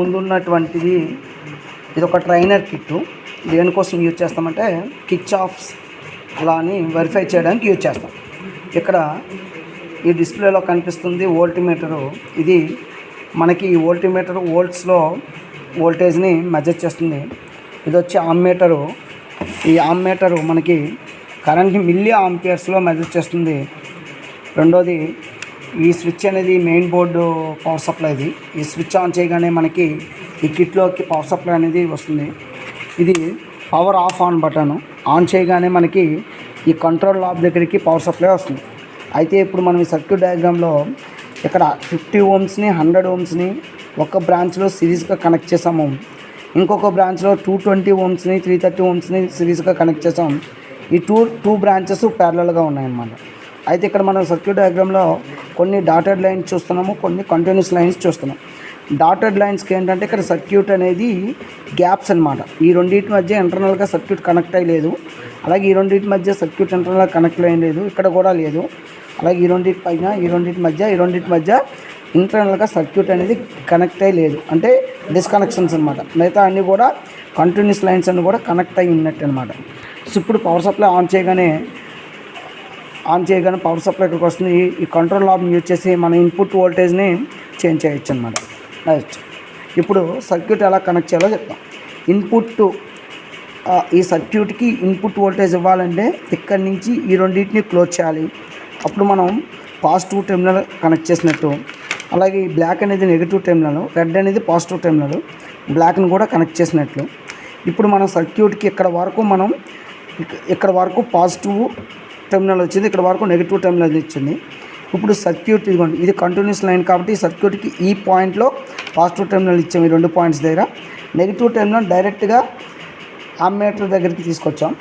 ముందున్నటువంటిది ఇది ఒక trainer kit దేనికోసం యూజ్ చేస్తామంటే కిచ్ ఆఫ్స్ అలా అని వెరిఫై చేయడానికి యూజ్ చేస్తాం. ఇక్కడ ఈ డిస్ప్లేలో కనిపిస్తుంది వోల్టీమీటరు. ఇది మనకి ఈ వోల్టీమీటర్ వోల్ట్స్లో వోల్టేజ్ని మెజర్ చేస్తుంది. ఇది వచ్చి ఆమ్మీటరు ఈ ఆమ్మీటరు మనకి కరెంట్ని మిల్లీ ఆంపియర్స్లో మెజర్ చేస్తుంది. రెండోది ఈ స్విచ్ అనేది మెయిన్ బోర్డు పవర్ సప్లైది ఈ స్విచ్ ఆన్ చేయగానే మనకి ఈ కిట్లోకి పవర్ సప్లై అనేది వస్తుంది. ఇది power off on button on చేయగానే మనకి ఈ కంట్రోల్ లాబ్ దగ్గరికి పవర్ సప్లై వస్తుంది. అయితే ఇప్పుడు మనం ఈ సర్క్యూట్ డయాగ్రామ్లో ఇక్కడ ఫిఫ్టీ ఓమ్స్ని హండ్రెడ్ ఓమ్స్ని ఒక బ్రాంచ్లో సిరీస్గా కనెక్ట్ చేసాము. ఇంకొక బ్రాంచ్లో టూ ట్వంటీ ఓమ్స్ని త్రీ థర్టీ ఓమ్స్ని సిరీస్గా కనెక్ట్ చేసాం ఈ టూ టూ బ్రాంచెస్ ప్యారలల్గా ఉన్నాయన్నమాట. అయితే ఇక్కడ మనం సర్క్యూట్ డయాగ్రామ్లో కొన్ని డాటెడ్ లైన్స్ చూస్తున్నాము కొన్ని కంటిన్యూస్ లైన్స్ చూస్తున్నాం డాటెడ్ లైన్స్కి ఏంటంటే ఇక్కడ సర్క్యూట్ అనేది గ్యాప్స్ అనమాట ఈ రెండింటి మధ్య ఇంటర్నల్గా సర్క్యూట్ కనెక్ట్ అయ్యలేదు అలాగే ఈ రెండింటి మధ్య సర్క్యూట్ ఇంటర్నల్గా కనెక్ట్ అయ్యలేదు ఇక్కడ కూడా లేదు. అలాగే ఈ రెండింటి పైన ఈ రెండింటి మధ్య ఈ రెండింటి మధ్య ఇంటర్నల్గా సర్క్యూట్ అనేది కనెక్ట్ అయ్యి లేదు. అంటే డిస్కనెక్షన్స్ అనమాట మిగతా అన్నీ కూడా కంటిన్యూస్ లైన్స్ అన్నీ కూడా కనెక్ట్ అయ్యి ఉన్నట్టు అనమాట సో ఇప్పుడు పవర్ సప్లై ఆన్ చేయగానే ఆన్ చేయగానే పవర్ సప్లై ఇక్కడికి వస్తుంది. ఈ- కంట్రోల్ లాబ్ని యూజ్ చేసి మన ఇన్పుట్ వోల్టేజ్ని చేంజ్ చేయొచ్చు అనమాట నెక్స్ట్ ఇప్పుడు సర్క్యూట్ ఎలా కనెక్ట్ చేయాలో చెప్తాం ఇన్పుట్ ఈ సర్క్యూట్కి ఇన్పుట్ వోల్టేజ్ ఇవ్వాలంటే ఇక్కడి నుంచి ఈ రెండింటిని క్లోజ్ చేయాలి. అప్పుడు మనం పాజిటివ్ టెర్మినల్ కనెక్ట్ చేసినట్టు అలాగే ఈ బ్లాక్ అనేది నెగిటివ్ టెర్మినల్ రెడ్ అనేది పాజిటివ్ టెర్మినల్ బ్లాక్ని కూడా కనెక్ట్ చేసినట్లు. ఇప్పుడు మనం సర్క్యూట్కి ఇక్కడ వరకు మనం ఇక్కడ వరకు పాజిటివ్ టెర్మినల్ వచ్చింది. ఇక్కడ వరకు నెగిటివ్ టెర్మినల్ ఇచ్చింది ఇప్పుడు సర్క్యూట్ ఇదిగోండి. ఇది కంటిన్యూస్ లైన్ కాబట్టి ఈ సర్క్యూట్కి ఈ పాయింట్లో పాజిటివ్ టెర్మినల్ ఇచ్చాము ఈ రెండు పాయింట్స్ దగ్గర. నెగిటివ్ టెర్మినల్ డైరెక్ట్గా ఆమ్మీటర్ దగ్గరికి తీసుకొచ్చాం.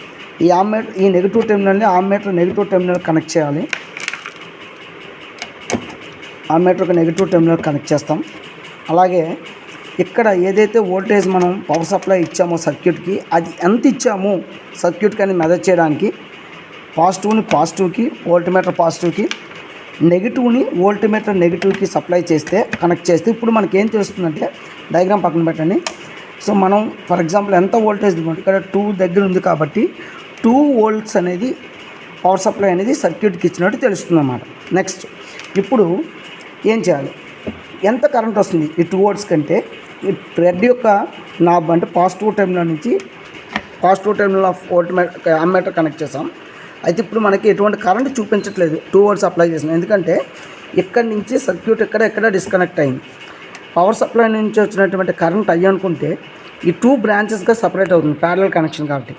ఈ ఆమ్మీటర్ ఈ నెగిటివ్ టెర్మినల్ని ఆమ్మీటర్ నెగిటివ్ టెర్మినల్ కనెక్ట్ చేయాలి. ఆమ్మీటర్కి నెగిటివ్ టెర్మినల్ కనెక్ట్ చేస్తాం. అలాగే ఇక్కడ ఏదైతే వోల్టేజ్ మనం పవర్ సప్లై ఇచ్చామో సర్క్యూట్కి అది ఎంత ఇచ్చామో సర్క్యూట్కి అని మెజర్ చేయడానికి పాజిటివ్ని పాజిటివ్కి వోల్ట్మీటర్ పాజిటివ్కి నెగిటివ్ని వోల్ట్మీటర్ నెగిటివ్కి సప్లై చేస్తే కనెక్ట్ చేస్తే ఇప్పుడు మనకి ఏం తెలుస్తుందంటే డయాగ్రామ్ పక్కన పెట్టండి. సో మనం ఫర్ ఎగ్జాంపుల్ ఎంత వోల్టేజ్ ఇక్కడ టూ దగ్గర ఉంది కాబట్టి టూ వోల్ట్స్ అనేది పవర్ సప్లై అనేది సర్క్యూట్కి ఇచ్చినట్టు తెలుస్తుంది అన్నమాట నెక్స్ట్ ఇప్పుడు ఏం చేయాలి? ఎంత కరెంట్ వస్తుంది ఈ టూ వోల్ట్స్ కంటే? ఈ రెడ్ యొక్క నాబ్ అంటే పాజిటివ్ టైంలో నుంచి పాజిటివ్ టైంలో ఆఫ్ వోల్ట్ అమ్మీటర్ కనెక్ట్ చేసాం. అయితే ఇప్పుడు మనకి ఎటువంటి కరెంట్ చూపించట్లేదు టూ వర్డ్స్ అప్లై చేసిన. ఎందుకంటే ఇక్కడి నుంచి సర్క్యూట్ ఎక్కడ ఎక్కడ డిస్కనెక్ట్ అయింది. పవర్ సప్లై నుంచి వచ్చినటువంటి కరెంట్ అయ్యి అనుకుంటే ఈ టూ బ్రాంచెస్గా సపరేట్ అవుతుంది ప్యారల్ కనెక్షన్ కాబట్టి.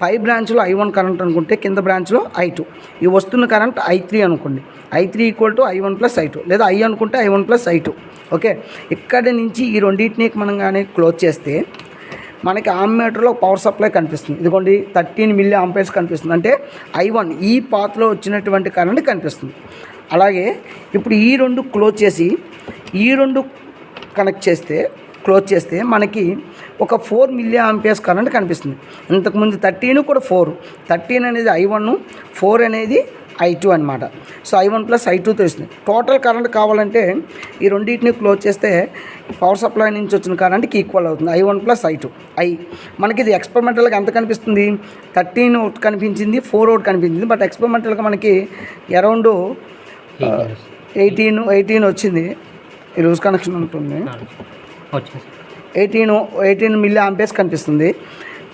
పై బ్రాంచ్లో ఐ వన్ కరెంట్ అనుకుంటే కింద బ్రాంచ్లో ఐ టూ ఈ వస్తున్న కరెంట్ ఐ త్రీ అనుకోండి. I three equal to I one plus I two లేదా ఐ అనుకుంటే I one plus I two okay ఇక్కడి నుంచి ఈ రెండింటిని మనం కానీ క్లోజ్ చేస్తే మనకి ఆమ్మీటర్లో పవర్ సప్లై కనిపిస్తుంది. ఇదిగోండి థర్టీన్ మిల్లీ ఆంపేర్స్ కనిపిస్తుంది. అంటే ఐ వన్ ఈ పాత్లో వచ్చినటువంటి కరెంట్ కనిపిస్తుంది. అలాగే ఇప్పుడు ఈ రెండు క్లోజ్ చేసి ఈ రెండు కనెక్ట్ చేస్తే క్లోజ్ చేస్తే మనకి ఒక ఫోర్ మిల్లీ ఆంపియర్స్ కరెంట్ కనిపిస్తుంది. ఇంతకుముందు థర్టీన్ కూడా ఫోర్ థర్టీన్ అనేది ఐ వన్ ఫోర్ అనేది ఐ టూ అనమాట so I one plus I two తెలుస్తుంది టోటల్ కరెంట్ కావాలంటే ఈ రెండింటిని క్లోజ్ చేస్తే పవర్ సప్లై నుంచి వచ్చిన కరెంట్కి ఈక్వల్ అవుతుంది. I one plus I two. I మనకి ఇది ఎక్స్పెరిమెంటల్గా ఎంత కనిపిస్తుంది? థర్టీన్ ఒకటి కనిపించింది ఫోర్ ఒకటి కనిపించింది. బట్ ఎక్స్పెరిమెంటల్గా మనకి అరౌండ్ ఎయిటీన్ ఎయిటీన్ వచ్చింది. ఈ లూజ్ కనెక్షన్ ఉంటుంది ఎయిటీన్ ఎయిటీన్ మిల్లీ ఆంపియర్స్ కనిపిస్తుంది.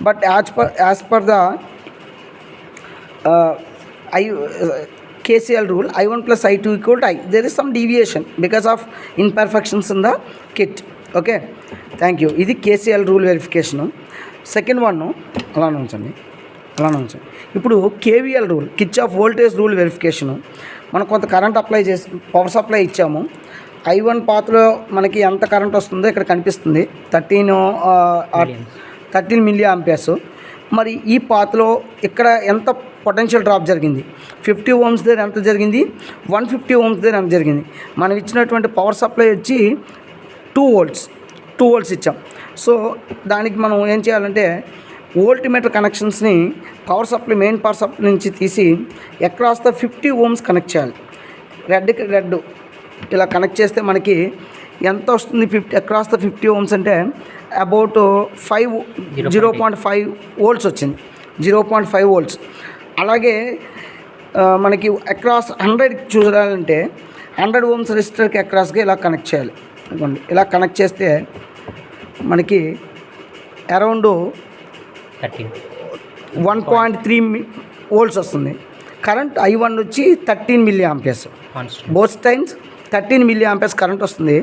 But as per as per the I KCL rule I one plus I two to I there is some deviation because of imperfections in the kit okay thank you ఇది KCL rule verification second one అలానే ఉంచండి. అలానే ఉంచండి. ఇప్పుడు KVL rule Kirchhoff voltage rule verification మనం కొంత current apply చేసి power supply ఇచ్చాము. ఐ వన్ పాత్రలో మనకి ఎంత కరెంట్ వస్తుందో ఇక్కడ కనిపిస్తుంది. థర్టీన్ థర్టీన్ మిల్లీ ఆంపియర్స్ మరి ఈ పాత్లో ఇక్కడ ఎంత పొటెన్షియల్ డ్రాప్ జరిగింది? ఫిఫ్టీ ఓమ్స్ దగ్గర ఎంత జరిగింది? వన్ ఫిఫ్టీ ఓమ్స్ దగ్గర ఎంత జరిగింది? మనం ఇచ్చినటువంటి పవర్ సప్లై వచ్చి టూ వోల్ట్స్ టూ వోల్ట్స్ ఇచ్చాం. సో దానికి మనం ఏం చేయాలంటే voltmeter కనెక్షన్స్ని power supply main power supply నుంచి తీసి across the fifty ohms connect చేయాలి. రెడ్కి రెడ్ ఇలా కనెక్ట్ చేస్తే మనకి ఎంత వస్తుంది fifty across the fifty ohms అంటే about five zero point five volts వచ్చింది. జీరో పాయింట్ ఫైవ్ వోల్ట్స్ అలాగే మనకి అక్రాస్ హండ్రెడ్ చూడాలంటే హండ్రెడ్ ఓమ్స్ రెజిస్టర్కి అక్రాస్గా ఇలా కనెక్ట్ చేయాలి. ఇదిగోండి ఇలా కనెక్ట్ చేస్తే మనకి around thirteen one point three volts వస్తుంది. కరెంట్ ఐ వన్ వచ్చి thirteen milli amperes both times thirteen milli amperes current వస్తుంది.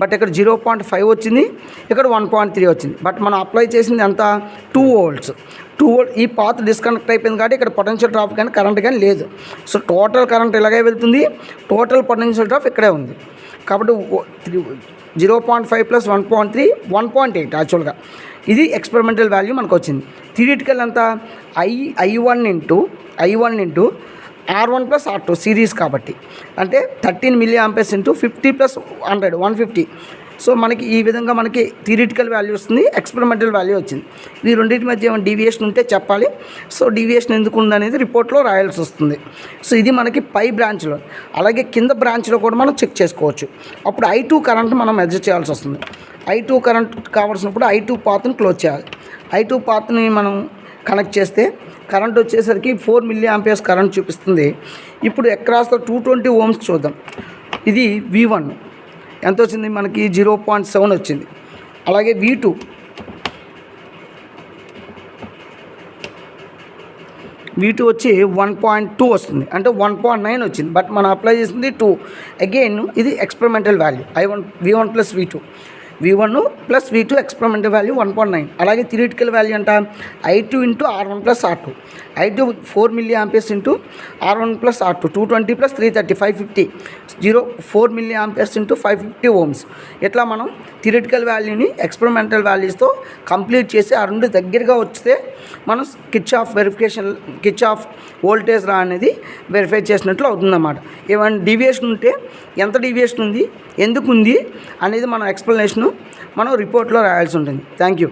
బట్ ఇక్కడ జీరో పాయింట్ ఫైవ్ వచ్చింది. ఇక్కడ వన్ పాయింట్ త్రీ వచ్చింది. బట్ మనం అప్లై చేసింది ఎంత? Two volts. టూ వోల్ట్ ఈ పాత్ డిస్కనెక్ట్ అయిపోయింది కాబట్టి ఇక్కడ పొటెన్షియల్ డ్రాప్ కానీ కరెంట్ కానీ లేదు. సో టోటల్ కరెంట్ ఇలాగే వెళ్తుంది. టోటల్ పొటెన్షియల్ డ్రాప్ ఇక్కడే ఉంది. కాబట్టి zero point five plus one point three one point eight యాక్చువల్గా. ఇది ఎక్స్పెరిమెంటల్ వాల్యూ మనకు వచ్చింది థిరిటికల్ అంతా I I one into I one into R one plus R two series కాబట్టి. అంటే thirteen milli amps into fifty plus hundred one fifty so మనకి ఈ విధంగా మనకి థిరిటికల్ వాల్యూ వస్తుంది ఎక్స్పెరిమెంటల్ వాల్యూ వచ్చింది. ఈ రెండింటి మధ్య ఏమైనా డీవియేషన్ ఉంటే చెప్పాలి. సో డీవియేషన్ ఎందుకు ఉందనేది రిపోర్ట్లో రాయాల్సి వస్తుంది. సో ఇది మనకి పై బ్రాంచ్లో అలాగే కింద బ్రాంచ్లో కూడా మనం చెక్ చేసుకోవచ్చు. అప్పుడు ఐ టూ కరెంట్ మనం మెజర్ చేయాల్సి వస్తుంది. ఐ టూ కరెంట్ కావాల్సినప్పుడు ఐ టూ పాత్ని క్లోజ్ చేయాలి. ఐ టూ పాత్ని మనం కనెక్ట్ చేస్తే కరెంట్ వచ్చేసరికి ఫోర్ మిల్లీ ఆంపియర్స్ కరెంట్ చూపిస్తుంది. ఇప్పుడు అక్రాస్ టూ ట్వంటీ ఓమ్స్ చూద్దాం. ఇది వి వన్ ఎంత వచ్చింది? మనకి జీరో పాయింట్ సెవెన్ వచ్చింది. అలాగే వి టూ వీ టూ వచ్చి వన్ పాయింట్ టూ వస్తుంది. అంటే వన్ పాయింట్ నైన్ వచ్చింది. బట్ మనం అప్లై చేసింది టూ. అగైన్ ఇది experimental value. I one V one plus V two V one plus V two experimental value one point nine అలాగే theoretical value అంట? I two into R one plus R two I two four milli amperes into R one plus R two two twenty plus three thirty five fifty zero four milli amperes into five fifty ohms ఇట్లా మనం theoretical వాల్యూని experimental వాల్యూస్తో complete చేసి ఆ రెండు దగ్గరగా వస్తే మనం Kirchhoff verification Kirchhoff voltage రా అనేది వెరిఫై చేసినట్లు అవుతుందన్నమాట. ఏమైనా డీవియేషన్ ఉంటే ఎంత డీవియేషన్ ఉంది ఎందుకు ఉంది అనేది మన ఎక్స్ప్లెనేషను మనం రిపోర్ట్లో రాయాల్సి ఉంటుంది. Thank you.